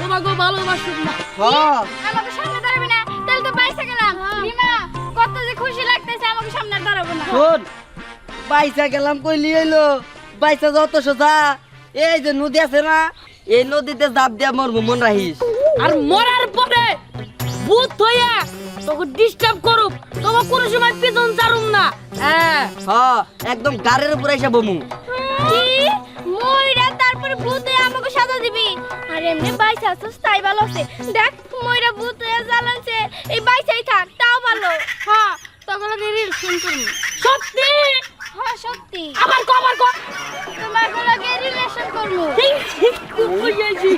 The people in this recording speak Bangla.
তোমাকে ভালোবাসুক না। হ্যাঁ আমাকে সামনে দাঁড়াবে না। তাহলে তো গেলাম। কত যে খুশি লাগতেছে আমাকে সামনে আর দাঁড়াবো না। শোন গেলাম কইলি হইল বাইসা যত সোজা এই যে নদী আছে না এই নদীতে জাপ দিয়া মরবো মন রাখিস। আর মরার পরে ভূত হইয়া তোকে ডিস্টার্ব করুক তোমার কোনো সময় পিছন ছাড়ুম না। হ্যাঁ হ্যাঁ একদম গাড়ির উপরে এসে বমু। কি? আর এমনি বাইসা আছিস তাই ভালো আছে। দেখ ময়রা ভূত হয়ে জ্বালানছে এই বাইসাই থাক তাও ভালো। হ্যাঁ তখন রিল শুন সত্যি? হ্যাঁ সত্যি। আবার কো আবার কো। তোমার লগে রিলেশন কইয়াছি